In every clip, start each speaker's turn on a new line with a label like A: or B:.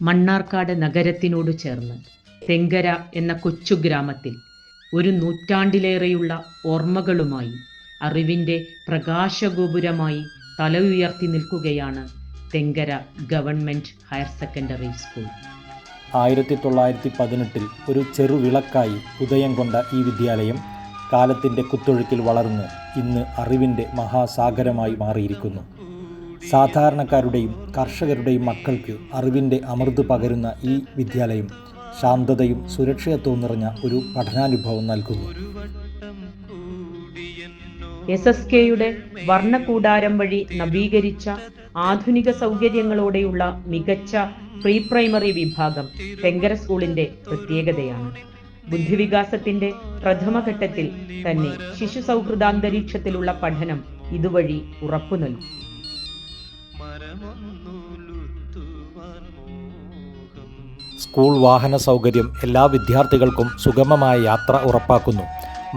A: മണ്ണാർക്കാട് നഗരത്തിനോട് ചേർന്ന് തെങ്കര എന്ന കൊച്ചു ഗ്രാമത്തിൽ ഒരു നൂറ്റാണ്ടിലേറെയുള്ള ഓർമ്മകളുമായി അറിവിന്റെ പ്രകാശഗോപുരമായി തല ഉയർത്തി നിൽക്കുകയാണ് Thenkara government higher secondary school.
B: ആയിരത്തി തൊള്ളായിരത്തി പതിനെട്ടിൽ ഒരു ചെറുവിളക്കായി ഉദയം കൊണ്ട ഈ വിദ്യാലയം കാലത്തിന്റെ കുത്തൊഴുക്കിൽ വളർന്ന് ഇന്ന് അറിവിന്റെ മഹാസാഗരമായി മാറിയിരിക്കുന്നു. സാധാരണക്കാരുടെയും കർഷകരുടെയും മക്കൾക്ക് അറിവിന്റെ അമൃത് പകരുന്ന ഈ വിദ്യാലയം ശാന്തതയും സുരക്ഷിതത്വവും നിറഞ്ഞ ഒരു പഠനാനുഭവം നൽകുന്നു.
A: എസ് എസ് കെയുടെ വർണകൂടാരം വഴി നവീകരിച്ച ആധുനിക സൗകര്യങ്ങളോടെയുള്ള മികച്ച പ്രീ പ്രൈമറി വിഭാഗം തെങ്കര സ്കൂളിന്റെ പ്രത്യേകതയാണ്. ബുദ്ധിവികാസത്തിന്റെ പ്രഥമഘട്ടത്തിൽ തന്നെ ശിശു സൗഹൃദാന്തരീക്ഷത്തിലുള്ള പഠനം ഇതുവഴി ഉറപ്പു നൽകും
B: സ്കൂൾ വാഹന സൗകര്യം എല്ലാ വിദ്യാർത്ഥികൾക്കും സുഗമമായ യാത്ര ഉറപ്പാക്കുന്നു.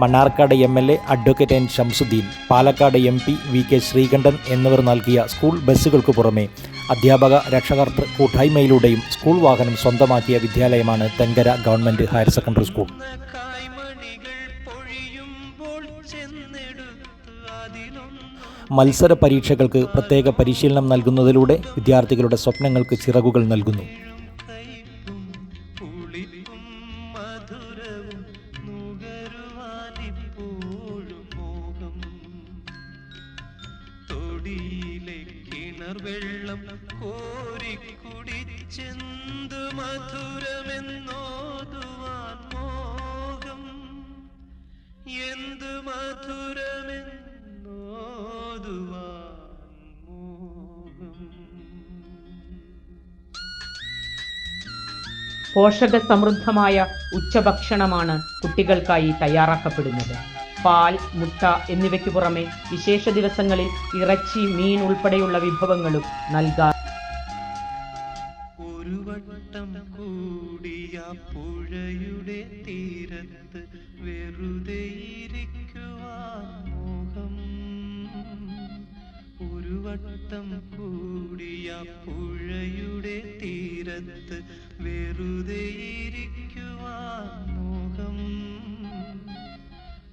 B: Mannarkkad M L A advocate N Shamsuddin Palakkad M P V K Sreekandan എന്നിവർ നൽകിയ സ്കൂൾ ബസ്സുകൾക്ക് പുറമെ അധ്യാപക രക്ഷകർത്തൃ കൂട്ടായ്മയിലൂടെയും സ്കൂൾ വാഹനം സ്വന്തമാക്കിയ വിദ്യാലയമാണ് Thenkara government higher secondary school. മത്സര പരീക്ഷകൾക്ക് പ്രത്യേക പരിശീലനം നൽകുന്നതിലൂടെ വിദ്യാർത്ഥികളുടെ സ്വപ്നങ്ങൾക്ക് ചിറകുകൾ നൽകുന്നു.
C: വെള്ളം കോരി കുടിച്ചെന്തു മധുരമെന്നോതുവാൻ
A: പോഷക സമൃദ്ധമായ ഉച്ചഭക്ഷണമാണ് കുട്ടികൾക്കായി തയ്യാറാക്കപ്പെടുന്നത്. പാൽ മുട്ട എന്നിവയ്ക്ക് പുറമെ വിശേഷ ദിവസങ്ങളിൽ ഇറച്ചി മീൻ ഉൾപ്പെടെയുള്ള വിഭവങ്ങളും നൽകാം.
C: ഒരു വട്ടം കൂടിയ പുഴയുടെ തീരത്ത് വെറുതെ ഇരിക്കുവാൻ മോഹം ഒരു വട്ടം കൂടിയ പുഴയുടെ തീരത്ത് വെറുതെ ഇരിക്കുവാൻ മോഹം.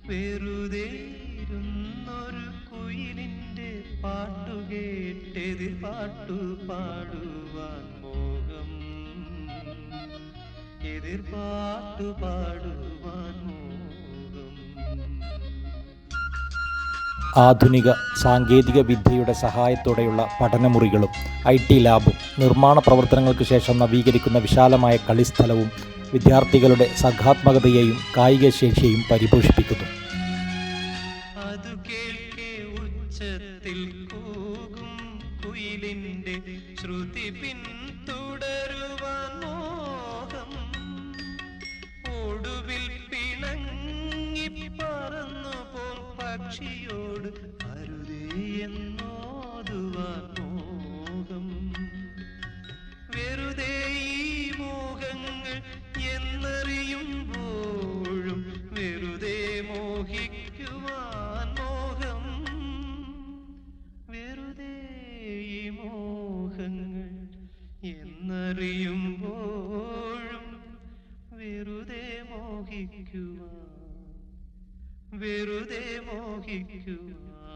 C: വെറുതെ ഇരുന്നൊരു കുയിലിന്റെ പാട്ടുകേട്ടെതിർ പാട്ടു പാടുവാൻ മോഹം. എതിർ പാട്ടു പാടുവാൻ മോഹം
B: ആധുനിക സാങ്കേതിക വിദ്യയുടെ സഹായത്തോടെയുള്ള പഠനമുറികളും ഐ ടി ലാബും നിർമ്മാണ പ്രവർത്തനങ്ങൾക്ക് ശേഷം നവീകരിക്കുന്ന വിശാലമായ കളിസ്ഥലവും വിദ്യാർത്ഥികളുടെ സർഗാത്മകതയെയും കായിക ശേഷിയെയും പരിപോഷിപ്പിക്കുന്നു
C: ശ്രുതി പിണങ്ങി പറന്നു പോൽ പക്ഷിയോട് ഈ മോഹങ്ങൾ എന്നറിയുമ്പോഴും വെറുതെ മോഹിക്കുക വെറുതെ മോഹിക്കുവാൻ.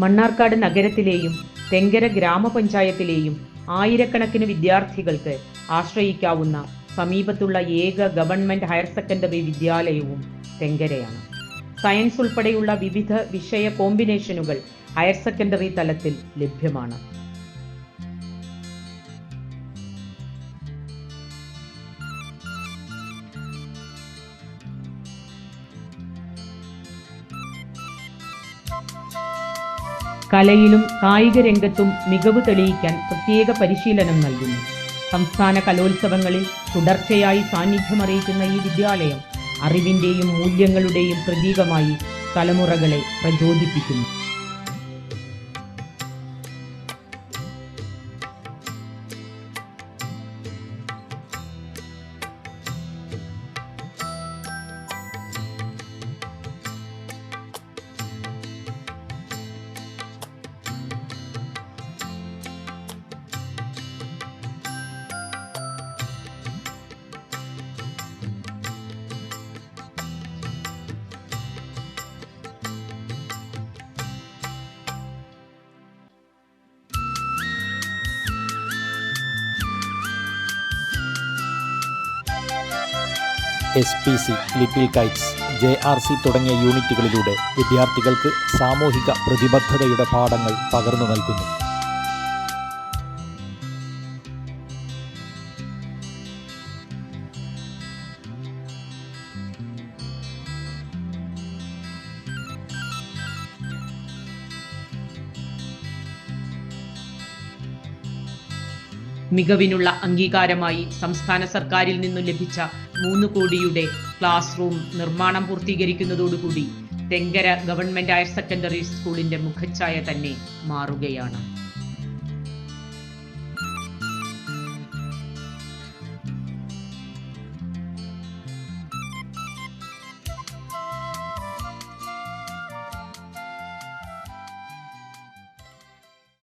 A: മണ്ണാർക്കാട് നഗരത്തിലെയും തെങ്കര ഗ്രാമപഞ്ചായത്തിലെയും ആയിരക്കണക്കിന് വിദ്യാർത്ഥികൾക്ക് ആശ്രയിക്കാവുന്ന സമീപത്തുള്ള ഏക ഗവൺമെന്റ് ഹയർ സെക്കൻഡറി വിദ്യാലയവും തെങ്കരയാണ്. സയൻസ് ഉൾപ്പെടെയുള്ള വിവിധ വിഷയ കോമ്പിനേഷനുകൾ ഹയർ സെക്കൻഡറി തലത്തിൽ ലഭ്യമാണ്. കലയിലും കായിക രംഗത്തും മികവ് തെളിയിക്കാൻ പ്രത്യേക പരിശീലനം നൽകുന്നു. സംസ്ഥാന കലോത്സവങ്ങളിൽ തുടർച്ചയായി സാന്നിധ്യമറിയിക്കുന്ന ഈ വിദ്യാലയം അറിവിന്റെയും മൂല്യങ്ങളുടെയും പ്രതീകമായി തലമുറകളെ പ്രചോദിപ്പിക്കുന്നു.
B: S P C little kites J R C തുടങ്ങിയ യൂണിറ്റുകളിലൂടെ വിദ്യാർത്ഥികൾക്ക് സാമൂഹിക പ്രതിബദ്ധതയുടെ പാഠങ്ങൾ പകർന്നു നൽകുന്നു.
A: മികവിനുള്ള അംഗീകാരമായി സംസ്ഥാന സർക്കാരിൽ നിന്നും ലഭിച്ച മൂന്ന് കോടിയുടെ ക്ലാസ് റൂം നിർമ്മാണം പൂർത്തീകരിക്കുന്നതോടുകൂടി തെങ്കര ഗവൺമെന്റ് ഹയർ സെക്കൻഡറി സ്കൂളിന്റെ മുഖച്ഛായ തന്നെ മാറുകയാണ്.